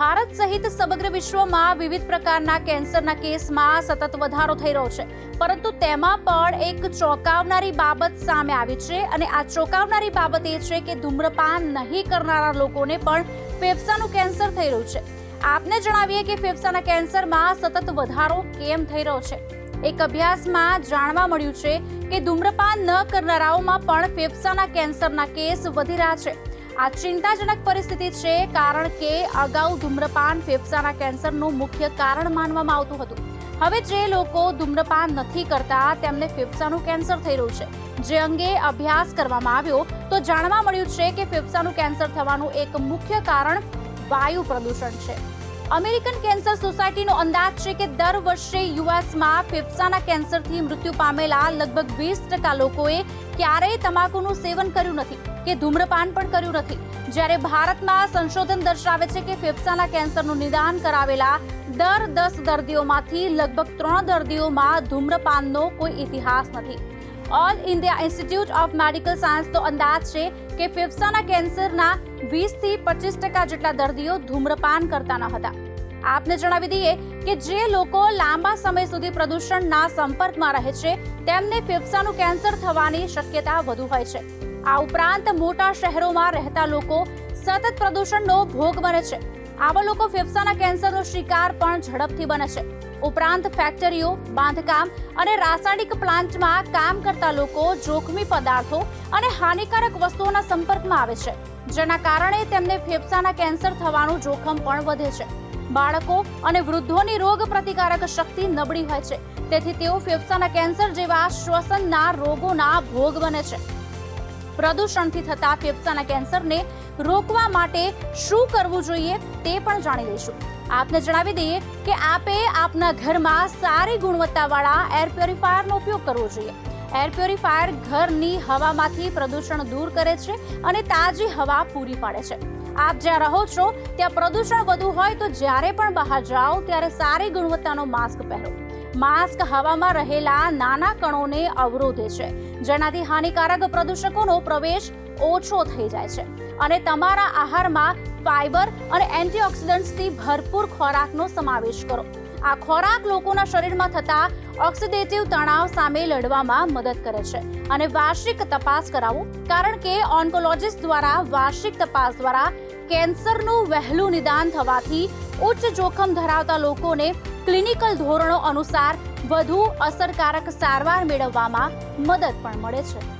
ભારત સહિત સમગ્ર વિશ્વમાં વિવિધ પ્રકારના કેન્સરના કેસમાં સતત વધારો થઈ રહ્યો છે. પરંતુ તેમાં પણ એક ચોંકાવનારી બાબત સામે આવી છે અને આ ચોંકાવનારી બાબત એ છે કે ધૂમ્રપાન નહીં કરનારા લોકોને પણ ફેફસાનું કેન્સર થઈ રહ્યું છે. આપને જણાવીએ કે ફેફસાના કેન્સરમાં સતત વધારો કેમ થઈ રહ્યો છે? એક અભ્યાસમાં જાણવા મળ્યું છે કે ધૂમ્રપાન ન કરનારાઓમાં પણ ફેફસાના કેન્સરના કેસ વધી રહ્યા છે. આ ચિંતાજનક પરિસ્થિતિ છે કારણ કે અગાઉ ધૂમ્રપાન ફેફસાના કેન્સરનું મુખ્ય કારણ માનવામાં આવતું હતું. હવે જે લોકો ધૂમ્રપાન નથી કરતા, તેમને ફેફસાનું કેન્સર થઈ રહ્યું છે. જે અંગે અભ્યાસ કરવામાં આવ્યો તો જાણવા મળ્યું છે કે ફેફસાનું કેન્સર થવાનું એક મુખ્ય કારણ વાયુ પ્રદૂષણ છે. અમેરિકન કેન્સર સોસાયટીનો અંદાજ છે કે દર વર્ષે યુએસમાં ફેફસાના કેન્સરથી મૃત્યુ પામેલા લગભગ વીસ ટકા લોકોએ ક્યારેય તમાકુનું સેવન કર્યું નથી કે ધૂમ્રપાન પણ કર્યું નથી. જ્યારે ભારતમાં સંશોધન દર્શાવે છે કે ફેફસાના કેન્સરનું નિદાન કરાવેલા દર દસ દર્દીઓમાંથી લગભગ ત્રણ દર્દીઓમાં ધૂમ્રપાનનો કોઈ ઇતિહાસ નથી. All India institute of medical સાયન્સનો અંદાજ છે કે ફેફસાના કેન્સરના વીસથી પચીસ ટકા જેટલા દર્દીઓ ધૂમ્રપાન કરતા ન હતા. આપને જણાવી દઈએ કે જે લોકો લાંબા સમય સુધી પ્રદૂષણના સંપર્કમાં રહે છે, તેમને ફેફસાનું કેન્સર થવાની શક્યતા વધુ હોય છે. આ ઉપરાંત મોટા શહેરોમાં રહેતા લોકો સતત પ્રદૂષણનો ભોગ બને છે. આવા લોકો ફેફસાના કેન્સરનો શિકાર પણ ઝડપથી બને છે. ઉપરાંત ફેક્ટરીઓ, બાંધકામ અને રાસાયણિક પ્લાન્ટમાં કામ કરતા લોકો જોખમી પદાર્થો અને હાનિકારક વસ્તુઓના સંપર્કમાં આવે છે, જેના કારણે તેમને ફેફસાના કેન્સર થવાનું જોખમ પણ વધે છે. બાળકો અને વૃદ્ધોની રોગ પ્રતિકારક શક્તિ નબળી હોય છે, તેથી તેઓ ફેફસાના કેન્સર જેવા શ્વસનના રોગોના ભોગ બને છે. પ્રદૂષણથી થતા ફેફસાના કેન્સરને રોકવા માટે શું કરવું જોઈએ તે પણ જાણી લઈશું. આપને જણાવી દઈએ કે આપે આપના ઘરમાં સારી ગુણવત્તાવાળા એર પ્યોરિફાયરનો ઉપયોગ કરવો જોઈએ. એર પ્યોરિફાયર ઘરની હવામાંથી પ્રદૂષણ દૂર કરે છે અને તાજી હવા પૂરી પાડે છે. આપ જ્યાં રહો છો, ત્યાં પ્રદૂષણ વધુ હોય તો જ્યારે પણ બહાર જાઓ, ત્યારે સારી ગુણવત્તાનો માસ્ક પહેરો. માસ્ક હવામાં રહેલા નાના કણોને અવરોધે છે. જેનાથી હાનિકારક પ્રદૂષકોનો પ્રવેશ ઓછો થઈ જાય છે. અને તમારા આહારમાં ફાઇબર અને એન્ટીઓક્સિડન્ટ્સથી ભરપૂર ખોરાકનો સમાવેશ કરો. આ ખોરાક લોકોના શરીરમાં થતા ઓક્સિડેટિવ તણાવ સામે લડવામાં મદદ કરે છે. અને વાર્ષિક તપાસ કરાવો. કારણ કે ઓન્કોલોજિસ્ટ દ્વારા વાર્ષિક તપાસ દ્વારા કેન્સરનું વહેલું નિદાન થવાથી ઉચ્ચ જોખમ ધરાવતા લોકોને ક્લિનિકલ ધોરણો અનુસાર વધુ અસરકારક સારવાર મેળવવામાં મદદ પણ મળે છે.